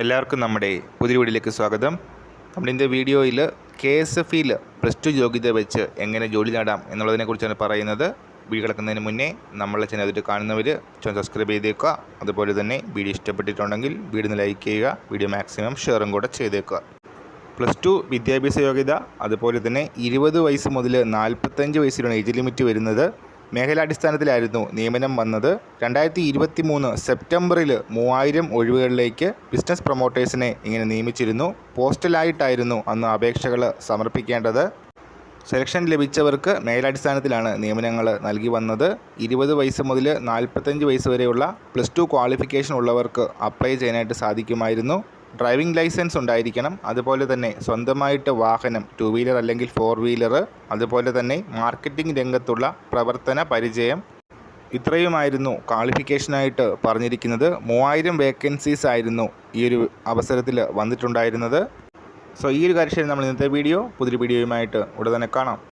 എല്ലാവർക്കും നമ്മുടെ പുതിയ വീഡിയോയിലേക്ക് സ്വാഗതം. നമ്മളിന്റെ വീഡിയോയിൽ കെ എസ് എഫ് ഇയിൽ പ്ലസ് ടു യോഗ്യത വെച്ച് എങ്ങനെ ജോലി നേടാം എന്നുള്ളതിനെക്കുറിച്ചാണ് പറയുന്നത്. വീഡിയോ കിടക്കുന്നതിന് മുന്നേ നമ്മളെ ചാനൽ അതിട്ട് കാണുന്നവർ ചാനൽ സബ്സ്ക്രൈബ് ചെയ്തേക്കുക. അതുപോലെ തന്നെ വീഡിയോ ഇഷ്ടപ്പെട്ടിട്ടുണ്ടെങ്കിൽ വീഡിയോ ഒന്ന് ലൈക്ക് ചെയ്യുക വീഡിയോ മാക്സിമം ഷെയറും കൂടെ ചെയ്തേക്കുക. പ്ലസ് ടു വിദ്യാഭ്യാസ യോഗ്യത അതുപോലെ തന്നെ ഇരുപത് വയസ്സ് മുതൽ നാൽപ്പത്തഞ്ച് വയസ്സിലാണ് ഏജ് ലിമിറ്റ് വരുന്നത്. മേഖലാടിസ്ഥാനത്തിലായിരുന്നു നിയമനം വന്നത്. രണ്ടായിരത്തി ഇരുപത്തി മൂന്ന് സെപ്റ്റംബറിൽ മൂവായിരം ഒഴിവുകളിലേക്ക് ബിസിനസ് പ്രൊമോട്ടേഴ്സിനെ ഇങ്ങനെ നിയമിച്ചിരുന്നു. പോസ്റ്റലായിട്ടായിരുന്നു അന്ന് അപേക്ഷകൾ സമർപ്പിക്കേണ്ടത്. സെലക്ഷൻ ലഭിച്ചവർക്ക് മേലടിസ്ഥാനത്തിലാണ് നിയമനങ്ങൾ നൽകി വന്നത്. ഇരുപത് വയസ്സ് മുതൽ നാൽപ്പത്തഞ്ച് വയസ്സ് വരെയുള്ള പ്ലസ് ടു ക്വാളിഫിക്കേഷൻ ഉള്ളവർക്ക് അപ്ലൈ ചെയ്യാനായിട്ട് സാധിക്കുമായിരുന്നു. ഡ്രൈവിംഗ് ലൈസൻസ് ഉണ്ടായിരിക്കണം. അതുപോലെ തന്നെ സ്വന്തമായിട്ട് വാഹനം ടു വീലർ അല്ലെങ്കിൽ ഫോർ വീലർ അതുപോലെ തന്നെ മാർക്കറ്റിംഗ് രംഗത്തുള്ള പ്രവർത്തന പരിചയം. ഇത്രയുമായിരുന്നു ക്വാളിഫിക്കേഷനായിട്ട് പറഞ്ഞിരിക്കുന്നത്. മൂവായിരം വേക്കൻസീസ് ആയിരുന്നു ഈ ഒരു അവസരത്തിൽ വന്നിട്ടുണ്ടായിരുന്നത്. സോ ഈ ഒരു കാര്യം നമ്മൾ ഇന്നത്തെ വീഡിയോ പുതിയ വീഡിയോയുമായിട്ട് ഉടനെ കാണാം.